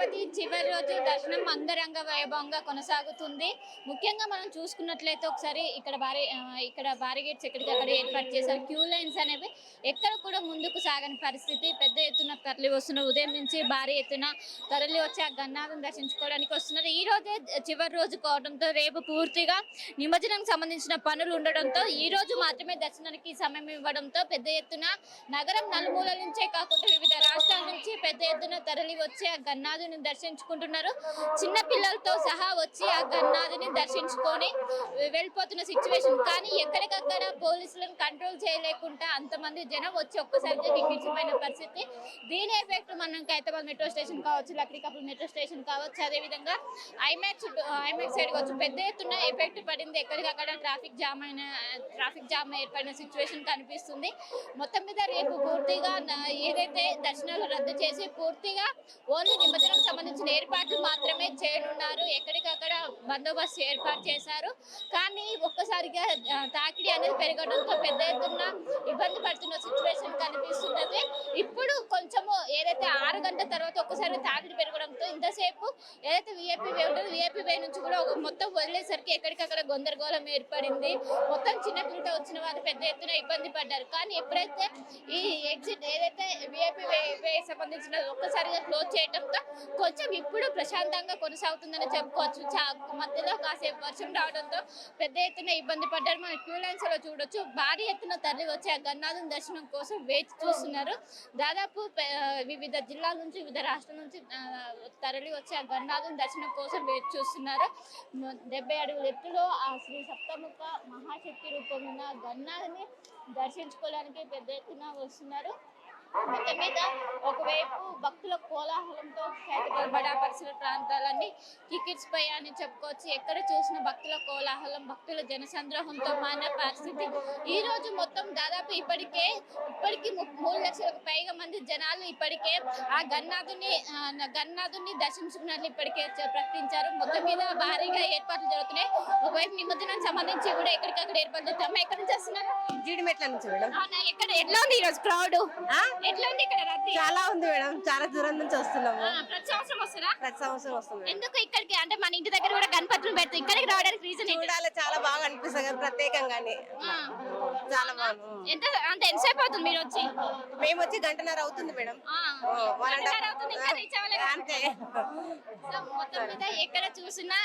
తిరుపతి చివరి రోజు దర్శనం అంగరంగ వైభవంగా కొనసాగుతుంది. ముఖ్యంగా మనం చూసుకున్నట్లయితే ఒకసారి ఇక్కడ భారీ ఇక్కడ బారిగేట్స్ ఎక్కడికక్కడ ఏర్పాటు చేశారు. క్యూ లైన్స్ అనేవి ఎక్కడ కూడా ముందుకు సాగని పరిస్థితి. పెద్ద ఎత్తున తరలి వస్తున్నారు ఉదయం నుంచి భారీ ఎత్తున తరలి వచ్చి ఆ గన్నాథం దర్శించుకోవడానికి వస్తున్నారు. ఈ రోజే చివరి రోజు కావడంతో రేపు పూర్తిగా నిమజ్జనానికి సంబంధించిన పనులు ఉండడంతో ఈ రోజు మాత్రమే దర్శనానికి సమయం ఇవ్వడంతో పెద్ద ఎత్తున నగరం నలుమూల నుంచే కాకుండా వివిధ రాష్ట్రాల నుంచి పెద్ద ఎత్తున తరలి వచ్చే ఆ గన్నాథుని దర్శించుకుంటున్నారు. చిన్న పిల్లలతో సహా వచ్చి ఆ గన్నాథుని దర్శించుకొని వెళ్ళిపోతున్న సిచ్యువేషన్ కానీ ఎక్కడికక్కడ పోలీసులను కంట్రోల్ చేయలేకుండా అంతమంది జనం వచ్చి ఒక్కసారిగా కిక్కించిపోయిన పరిస్థితి. దీని ఎఫెక్ట్ మనం ఖైతాబాద్ మెట్రో స్టేషన్ కావచ్చు లక్డీకపుల్ మెట్రో స్టేషన్ కావచ్చు అదేవిధంగా ఐమాక్స్ ఐమాక్స్ సైడ్ కావచ్చు. పెద్ద ఎత్తున ఎఫెక్ట్ పడింది. ఎక్కడికక్కడ ట్రాఫిక్ జామ్ అయిన ట్రాఫిక్ జామ్ ఏర్పడిన సిచ్యువేషన్ కనిపిస్తుంది. మొత్తం మీద రేపు పూర్తిగా ఏదైతే దర్శనాలు రద్దు చేసి పూర్తిగా ఓన్లీ నిమజ్జనం సంబంధించిన ఏర్పాట్లు మాత్రమే చేయనున్నారు. ఎక్కడికక్కడ బందోబస్తు ఏర్పాటు చేశారు. కానీ ఒక్కసారిగా తాకిడి అనేది పెరగడంతో పెద్ద ఎత్తున ఇబ్బంది పడుతున్న సిచ్యువేషన్ కనిపిస్తున్నది. ఇప్పుడు కొంచెము ఏదైతే ఆరు గంటల తర్వాత ఒక్కసారి తాకిడి పెరగడంతో ఇంతసేపు ఏదైతే విఐపి వే ఉంటుందో విఐపి వే నుంచి కూడా మొత్తం వదిలేసరికి ఎక్కడికక్కడ గందరగోళం ఏర్పడింది. మొత్తం చిన్నపిల్లతో వచ్చిన వాళ్ళు పెద్ద ఎత్తున ఇబ్బంది పడ్డారు. కానీ ఎప్పుడైతే ఈ ఎగ్జిట్ ఏదైతే విఐపి వే వే సంబంధించిన ఒక్కసారిగా క్లోజ్ చేయడంతో కొంచెం ఇప్పుడు ప్రశాంతంగా కొనసాగుతుందని చెప్పుకోవచ్చు. మధ్యలో కాసేపు వర్షం రావడంతో పెద్ద ఎత్తున ఇబ్బంది పడ్డారు. మనం క్యూలైన్స్లో చూడొచ్చు భారీ ఎత్తున తరలి వచ్చి ఆ గన్నాథం దర్శనం కోసం వేచి చూస్తున్నారు. దాదాపు వివిధ జిల్లాల నుంచి వివిధ రాష్ట్రాల నుంచి తరలి వచ్చి ఆ గన్నాథం దర్శనం కోసం వేచి చూస్తున్నారు. డెబ్బై అడుగుల ఎత్తులో ఆ శ్రీ సప్తముఖ మహాశక్తి రూపం ఉన్న గన్నాథని దర్శించుకోవడానికి పెద్ద ఎత్తున వస్తున్నారు. మొత్తం మీద ఒకవైపు భక్తుల కోలాహలంతో బడ పరిసర ప్రాంతాలన్నీ కిక్కిరిసిపోయాయని చెప్పుకోవచ్చు. ఎక్కడ చూసిన భక్తుల కోలాహలం భక్తుల జనసంద్రోహంతో మారిన పరిస్థితి. ఈ రోజు మొత్తం దాదాపు ఇప్పటికే ఇప్పటికీ మూడు లక్షలకు పైగా మంది జనాలు ఇప్పటికే ఆ గన్నాథుని గన్నాథుని దర్శించుకున్నట్లు ఇప్పటికే ప్రకటించారు. మొత్తం మీద భారీగా ఏర్పాట్లు జరుగుతున్నాయి. ఒకవైపు నిమజ్జనానికి సంబంధించి కూడా ఎక్కడికక్కడ ఏర్పాట్లు జరుగుతాయి ఎక్కడి నుంచి వస్తున్నారు? జీడిమెట్ల నుంచి మేడం. ఎక్కడ ఎట్లా ఉంది ఈ రోజు క్రౌడ్ ఆ? ఎట్లా ఉంది ఇక్కడ రద్దీ? చాలా ఉంది మేడం. చాలా దూరం నుంచి వస్తున్నాము. ప్రతి సంవత్సరం వస్తారా ప్రతి సంవత్సరం వస్తుంది. ఎందుకు ఇక్కడికి? అంటే మన ఇంటి దగ్గర కూడా పెడతాం. ఇక్కడికి రావడానికి రీజన్ చూడాలి చాలా బాగా అనిపిస్తుంది కదా ప్రత్యేకంగానే. చాలా బాగుంది ఎంత అంటే ఎంతసేపు అవుతుంది మీరు వచ్చి? మేము వచ్చి గంటన్నర అవుతుంది మేడం. అంతే. మొత్తం మీద ఎక్కడ చూసినా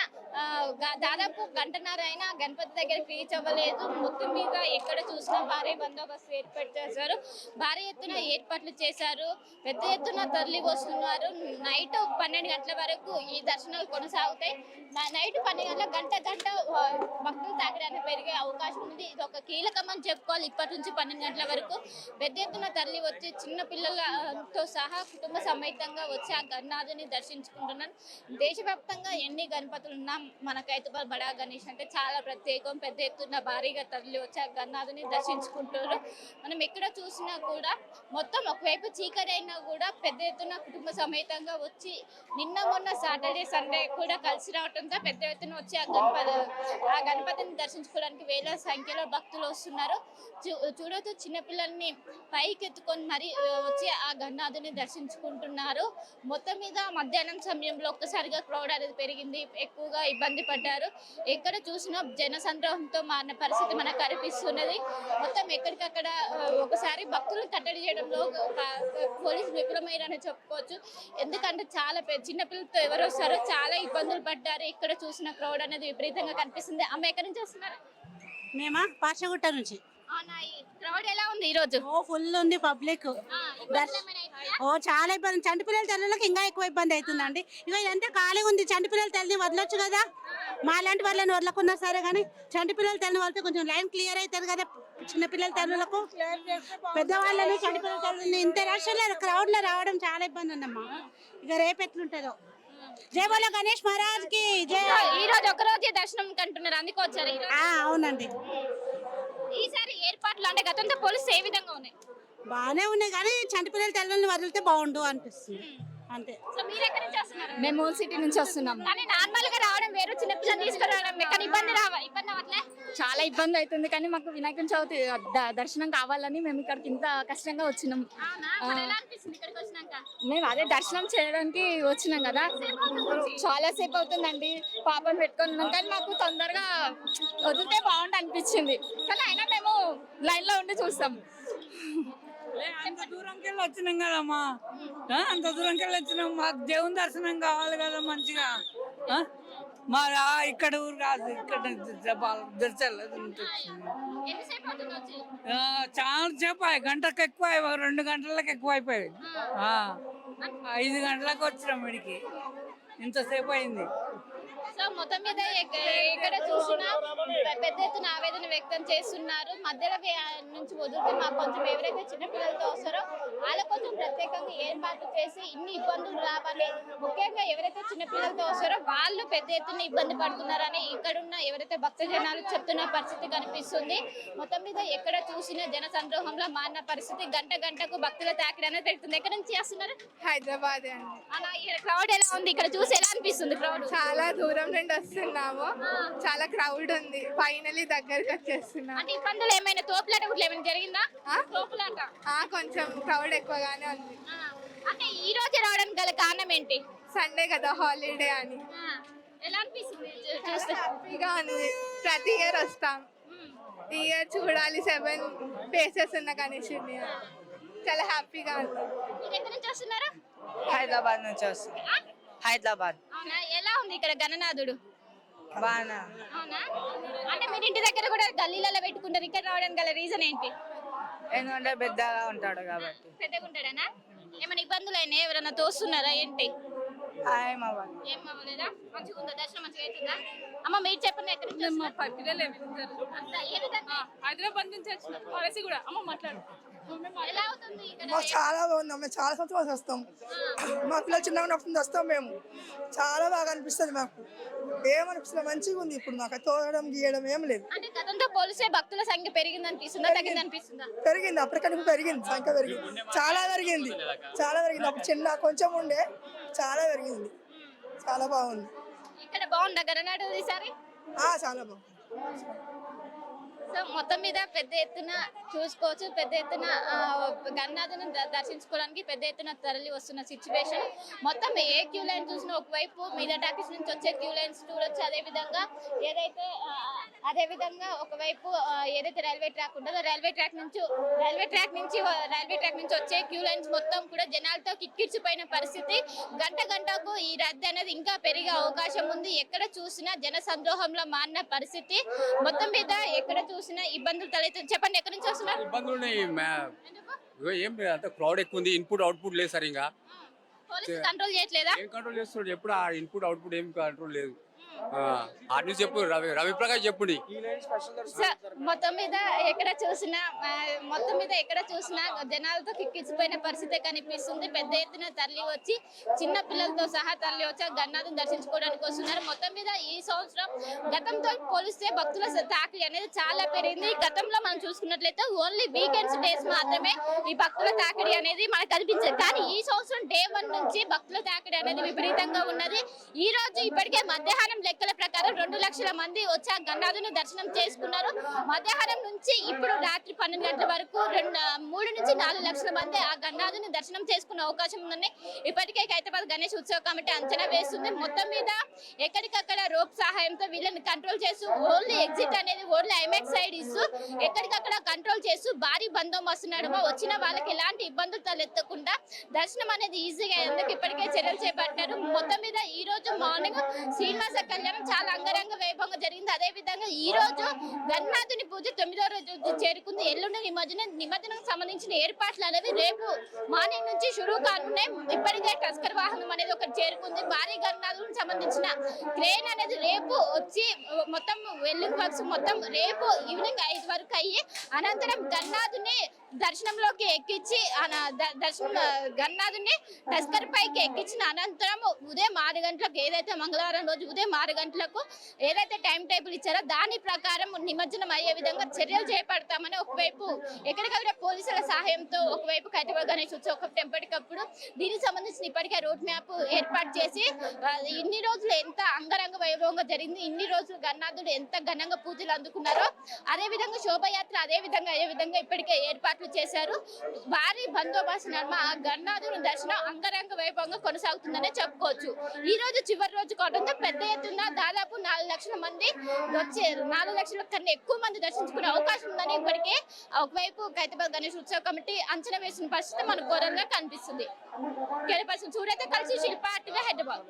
దాదాపు గంటన్నర అయినా గణపతి దగ్గరికి రీచ్ అవ్వలేదు. మొత్తం మీద ఎక్కడ చూసినా భారీ బందోబస్తు ఏర్పాటు చేశారు భారీ ఎత్తున ఏర్పాట్లు చేశారు. పెద్ద ఎత్తున తరలి వస్తున్నారు నైట్ పన్నెండు గంటల వరకు ఈ దర్శనాలు కొనసాగుతాయి. నైట్ పన్నెండు గంటల గంట గంట భక్తులు తాగడానికి పెరిగే అవకాశం ఉంది. ఇది ఒక కీలకం అని చెప్పుకోవాలి ఇప్పటి నుంచి పన్నెండు గంటల వరకు. పెద్ద ఎత్తున తరలి వచ్చి చిన్న పిల్లలతో సహా కుటుంబ సమేతంగా వచ్చి ఆ గణనాథుని దర్శించుకుంటున్నాను. దేశవ్యాప్తంగా ఎన్ని గణపతులు ఉన్నా మన బడా గణేష్ అంటే చాలా ప్రత్యేకం. పెద్ద ఎత్తున భారీగా తరలి వచ్చి ఆ గణనాథుని దర్శించుకుంటారు మనం ఎక్కడ చూసినా కూడా మొత్తం ఒకవైపు చీకటి అయినా కూడా పెద్ద ఎత్తున కుటుంబ సమేతంగా వచ్చి నిన్న మొన్న సాటర్డే సండే కూడా కలిసి రావడంతో పెద్ద ఎత్తున వచ్చి ఆ గణపతి ఆ గణపతిని దర్శించుకోవడానికి వేల సంఖ్యలో భక్తులు వస్తున్నారు. చూ- చూడొచ్చు చిన్నపిల్లల్ని పైకి ఎత్తుకొని మరి వచ్చి ఆ గణనాథుని దర్శించుకుంటున్నారు. మొత్తం మీద మధ్యాహ్నం సమయంలో ఒక్కసారిగా క్రౌడ్ అనేది పెరిగింది. ఎక్కువగా ఇబ్బంది పడ్డారు. ఎక్కడ చూసినా జన సంద్రోహంతో మారిన పరిస్థితి మనకు కనిపిస్తున్నది. మొత్తం ఎక్కడికక్కడ ఒకసారి భక్తులు కట్టడి చేయడంలో పోలీసు విఫలమైరని చెప్పుకోవచ్చు. ఎందుకంటే చాలా చిన్నపిల్లలతో చిన్న ఎవరు వస్తారో చాలా ఇబ్బందులు పడ్డారు. ఇక్కడ చూసిన క్రౌడ్ అనేది విపరీతంగా కనిపిస్తుంది. అమ్మ ఎక్కడి నుంచి వస్తున్నారు? మేమా? పాషగుట్ట నుంచి. అవునా ఈ క్రౌడ్ ఎలా ఉంది ఈ రోజు ఓ ఫుల్ ఉంది పబ్లిక్? ఓ చాలా ఇబ్బంది. చంటి పిల్లల తల్లులకు ఇంకా ఎక్కువ ఇబ్బంది అవుతుందండి. ఇక ఇదంతా ఖాళీగా ఉంది. చంటి పిల్లల తల్లిని వదలొచ్చు కదా. మా లాంటి వాళ్ళని వదలకున్నా సరే కానీ చంటి పిల్లల తల్లిని వదిలితే కొంచెం లైన్ క్లియర్ అవుతుంది కదా చిన్న పిల్లల తల్లులకు. పెద్దవాళ్ళని చంటి పిల్లల తల్లిని ఇంత రష్ క్రౌడ్లో రావడం చాలా ఇబ్బంది ఉందమ్మా. ఇక రేపు ఎట్లుంటుందో. జై బోలో గణేష్ మహారాజ్కి జై ఈ రోజు ఒక రోజే దర్శనం కంటున్నారు అందుకు వచ్చారు ఈ రోజు. ఆ, అవునండి. ఈసారి ఏర్పాట్లు అంటే గతంతో పోలిస్తే ఏ విధంగా ఉన్నాయి? బాగానే ఉన్నాయి కానీ చంటి పిల్లల తల్లిని వదిలితే బాగుండు అనిపిస్తుంది. అంతే. సో మీరు ఎక్కడి నుంచి వస్తున్నారు? మేము సిటీ నుంచి వస్తున్నాం. కానీ నార్మల్గా రావడం వేరు చిన్నపిల్లలు తీసుకురావడం కానీ ఇబ్బంది రావ? ఇబ్బంది అవ్వట్లే? చాలా ఇబ్బంది అవుతుంది కానీ మాకు వినాయకుని చవితి దర్శనం కావాలని మేము ఇక్కడికి ఇంత కష్టంగా వచ్చినాం. మేము అదే దర్శనం చేయడానికి వచ్చినాం కదా. చాలా సేపు అవుతుందండి పాపం పెట్టుకొని ఉన్నాం కానీ మాకు తొందరగా వదిలితే బాగుంటుంది అనిపించింది. కానీ అయినా మేము లైన్లో ఉండి చూస్తాం. లే, అంత దూరంకి వెళ్ళి వచ్చినాం కదమ్మా. ఆ, అంత దూరంకి వెళ్ళి వచ్చినాం మాకు దేవుని దర్శనం కావాలి కదా మంచిగా. ఆ ఇక్కడ ఊరు కాదు ఇక్కడ వచ్చి చాలా సేపు గంటకు ఎక్కువ రెండు గంటలకు ఎక్కువ అయిపోయాయి ఐదు గంటలకు వచ్చినాం వీడికి ఇంతసేపు అయింది. సో మొత్తం మీద ఎక్క- ఎక్కడ చూసినా పెద్ద ఎత్తున ఆవేదన వ్యక్తం చేస్తున్నారు. మధ్యలో నుంచి వదిలితే మాకు కొంచెం ఎవరైతే చిన్నపిల్లలతో వస్తారో వాళ్ళకు కొంచెం ప్రత్యేకంగా ఏర్పాటు చేసి ఇన్ని ఇబ్బందులు రావాలి. ముఖ్యంగా ఎవరైతే చిన్నపిల్లలతో వస్తారో వాళ్ళు పెద్ద ఎత్తున ఇబ్బంది పడుతున్నారని ఇక్కడున్న ఎవరైతే భక్త జనాలు చెప్తున్న పరిస్థితి కనిపిస్తుంది. మొత్తం మీద ఎక్కడ చూసినా జన సంద్రోహంలో మారిన పరిస్థితి. గంట గంటకు భక్తుల తాకిడి అనేది పెడుతుంది ఎక్కడ నుంచి చేస్తున్నారు? హైదరాబాద్ అలా ఇక్కడ క్రౌడ్ ఎలా ఉంది? ఇక్కడ చూసి ఎలా అనిపిస్తుంది క్రౌడ్ చాలా దూరం నుండి వస్తున్నాము. చాలా క్రౌడ్ ఉంది. ఫైనలీ దగ్గరికి వచ్చేస్తున్నాం. అంటే ఇబ్బందులు ఏమైనా తోపులాట కూడా ఏమైనా జరిగిందా? ఆ? తోపులాట? ఆ, కొంచెం క్రౌడ్ ఎక్కువగానే ఉంది. ఆ. అంటే ఈ రోజు రావడానికి గల కారణం ఏంటి? సండే కదా హాలిడే అని. ఎలా అనిపిస్తుంది? హ్యాపీగా ఉంది. ప్రతి ఇయర్ వస్తాం. ఈ ఇయర్ చూడాలి సెవెన్ ప్లేసెస్ ఉన్న గణేషుని చాలా హ్యాపీగా ఉంది. మీరు ఎక్కడి నుంచి వస్తున్నారు? హైదరాబాద్ నుంచి వస్తుంది? హైదరాబాద్. అవునా? ఎలా ఉంది ఇక్కడ గణనాథుడు? బాగా అవునా? అంటే మీరు ఇంటి దగ్గర కూడా గల్లీలలో పెట్టుకుంటారు. ఇక్కడ రావడానికి గల రీజన్ ఏంటి? ఎందుకంటే పెద్దగా ఉంటాడు కాబట్టి. పెద్దగా ఉంటాడనా ఏమైనా ఇబ్బందులు అయినా ఎవరైనా తోస్తున్నారా? ఏంటి? ఏం అవ్వాలి ఏం అవ్వలేదా? మంచిగా ఉందా? దర్శనం మంచిగా అవుతుందా అమ్మ మీరు చెప్పండి ఎక్కడి నుంచి వస్తున్నారు? అంతా ఏ విధంగా? హైదరాబాద్ నుంచి వచ్చిన పాలసీ కూడా. అమ్మ మాట్లాడు. మాకు చాలా బాగుంది. మేము చాలా సంవత్సరాలు వస్తాం మా పిల్లలు చిన్నగా ఉన్నప్పుడు వస్తాం మేము. చాలా బాగా అనిపిస్తుంది మాకు. ఏమనిపిస్తుంది మంచిగా ఉంది ఇప్పుడు మాకు. తోడడం గీయడం ఏం లేదు. అంటే గతంతో పోలిస్తే భక్తుల సంఖ్య పెరిగింది అనిపిస్తుందా? తగ్గింది అనిపిస్తుందా? పెరిగింది. అప్పటికన్నా ఇప్పుడు పెరిగింది. సంఖ్య పెరిగింది. చాలా పెరిగింది. చాలా పెరిగింది. అప్పుడు చిన్న కొంచెం ఉండే చాలా పెరిగింది. చాలా బాగుంది. ఇక్కడ బాగుందా? ఈసారి చాలా బాగుంది. సో మొత్తం మీద పెద్ద ఎత్తున చూసుకోవచ్చు. పెద్ద ఎత్తున ఆ, గన్నాథుని దర్శించుకోవడానికి పెద్ద ఎత్తున తరలి వస్తున్న సిచ్యువేషన్ మొత్తం ఏ క్యూ లైన్ చూసినా ఒకవైపు మీద టాకీస్ నుంచి వచ్చే క్యూ లైన్స్ చూడొచ్చు. అదే విధంగా ఏదైతే అదేవిధంగా అదే విధంగా ఒకవైపు ఏదైతే రైల్వే ట్రాక్ ఉంటుందో రైల్వే ట్రాక్ నుంచి రైల్వే ట్రాక్ నుంచి రైల్వే ట్రాక్ నుంచి వచ్చే క్యూ లైన్స్ మొత్తం కూడా జనాలతో కిక్కిర్చిపోయిన పరిస్థితి. గంట గంటకు ఈ రద్దీ అనేది ఇంకా పెరిగే అవకాశం ఉంది. ఎక్కడ చూసినా జన సందోహంలో మారిన పరిస్థితి. మొత్తం మీద ఎక్కడ చూసినా ఇబ్బందులు తలెత్తుంది చెప్పండి ఎక్కడి నుంచి వస్తున్నారు? ఇబ్బందులు ఉన్నాయి మ్యా- ఏం లేదు అంత క్రౌడ్ ఎక్కువ ఉంది ఇన్పుట్ అవుట్పుట్ లేదు సరిగా పోలీసులు కంట్రోల్ చేయట్లేదా? ఏం కంట్రోల్ చేస్తున్నాడు ఎప్పుడు ఆ ఇన్పుట్ అవుట్పుట్ ఏం కంట్రోల్ లేదు. అన్ని చెప్పు రవి రవి ప్రకాష్ చెప్పుడి మొత్తం మీద ఎక్కడ చూసినా మొత్తం మీద ఎక్కడ చూసినా జనాలతో కిక్కిచ్చిపోయిన పరిస్థితి కనిపిస్తుంది. పెద్ద ఎత్తున తరలి వచ్చి చిన్న పిల్లలతో సహా తరలి వచ్చి గన్నాథం దర్శించుకోవడానికి వస్తున్నారు. మొత్తం మీద ఈ సంవత్సరం గతంతో పోలిస్తే భక్తుల తాకిడి అనేది చాలా పెరిగింది. గతంలో మనం చూసుకున్నట్లయితే ఓన్లీ వీకెండ్స్ డేస్ మాత్రమే ఈ భక్తుల తాకిడి అనేది మనకు కనిపించేది. కానీ ఈ సంవత్సరం డే వన్ నుంచి భక్తుల తాకిడి అనేది విపరీతంగా ఉన్నది. ఈ రోజు ఇప్పటికే మధ్యాహ్నం లెక్కల ప్రకారం రెండు లక్షల మంది వచ్చి ఆ గన్నాథుని దర్శనం చేసుకున్నారు. మధ్యాహ్నం నుంచి ఇప్పుడు రాత్రి పన్నెండు గంటల వరకు రెండు మూడు నుంచి నాలుగు లక్షల మంది ఆ గన్నాథుని దర్శనం చేసుకునే అవకాశం ఉందని ఇప్పటికే హైదరాబాద్ గణేష్ ఉత్సవ కమిటీ అంచనా వేస్తుంది. మొత్తం మీద ఎక్కడికక్కడ రోప్ సహాయంతో వీళ్ళని కంట్రోల్ చేస్తూ ఓన్లీ ఎగ్జిట్ అనేది ఓన్లీ ఐమాక్స్ సైడ్ ఇస్తూ ఎక్కడికక్కడ కంట్రోల్ చేస్తూ భారీ బందోబస్తు నడుమ వచ్చిన వాళ్ళకి ఎలాంటి ఇబ్బందులు తలెత్తకుండా దర్శనం అనేది ఈజీగా ఎందుకు ఇప్పటికే చర్యలు చేపట్టారు. మొత్తం మీద ఈ రోజు మార్నింగ్ శ్రీనివాస కళ్యాణం చాలా అంగరంగ వైభవంగా జరిగింది. అదే విధంగా ఈ రోజు గన్నాథుని పూజ తొమ్మిదో రోజు చేరుకుంది. ఎల్లుండి నిమజ్జనం నిమజ్జనం సంబంధించిన ఏర్పాట్లు అనేవి రేపు మార్నింగ్ నుంచి షురూ కానున్నాయి. ఇప్పటికే టస్కర్ వాహనం అనేది ఒకటి చేరుకుంది. భారీ గన్నాథునికి సంబంధించిన క్రేన్ అనేది రేపు వచ్చి మొత్తం వెల్లింగ్ వర్క్స్ మొత్తం రేపు ఈవినింగ్ ఐదు వరకు అయ్యి అనంతరం గన్నాథుని దర్శనంలోకి ఎక్కించి దర్శనం గన్నాథుని టస్కర్ పైకి ఎక్కించిన అనంతరం ఉదయం ఆరు గంటలకు ఏదైతే మంగళవారం రోజు ఉదయం ఆరు గంటలకు ఏదైతే టైం టేబుల్ ఇచ్చారో దాని ప్రకారం నిమజ్జనం అయ్యే విధంగా చర్యలు చేపడతామని ఒకవైపు ఎక్కడికక్కడ పోలీసుల సహాయంతో ఒకవైపు కైతవ గణేష్ ఉత్సవం ఎప్పటికప్పుడు దీనికి సంబంధించిన ఇప్పటికే రోడ్ మ్యాప్ ఏర్పాటు చేసి ఇన్ని రోజులు ఎంత అంగరంగ వైభవంగా జరిగింది ఇన్ని రోజులు గన్నాథుడు ఎంత ఘనంగా పూజలు అందుకున్నారో అదే విధంగా శోభయాత్ర అదే విధంగా అదే విధంగా ఇప్పటికే ఏర్పాట్లు చేశారు. భారీ బందోబస్తు నడుమ ఆ గన్నాథుని దర్శనం అంగరంగ వైభవంగా కొనసాగుతుందనే చెప్పుకోవచ్చు. ఈ రోజు చివరి రోజు కావడంతో పెద్ద ఎత్తున దాదాపు నాలుగు లక్షల మంది వచ్చారు. నాలుగు లక్షల కన్నా ఎక్కువ మంది దర్శించుకునే అవకాశం ఉందని ఇప్పటికే ఒకవైపు ఖైతాబాద్ గణేష్ ఉత్సవ కమిటీ అంచనా వేసిన పరిస్థితి మనకు ఘోరంగా కనిపిస్తుంది. కేరళ పర్సన్ చూడైతే కలిసి శిల్పార్టీగా హైదరాబాద్.